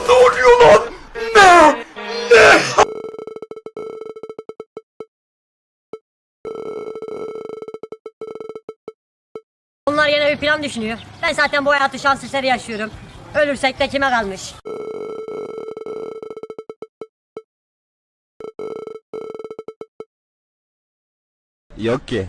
Ne oluyor lan? Ne? Ne? Onlar yine bir plan düşünüyor. Ben zaten bu hayatı şans eseri yaşıyorum. Ölürsek de kime kalmış? Yok ki.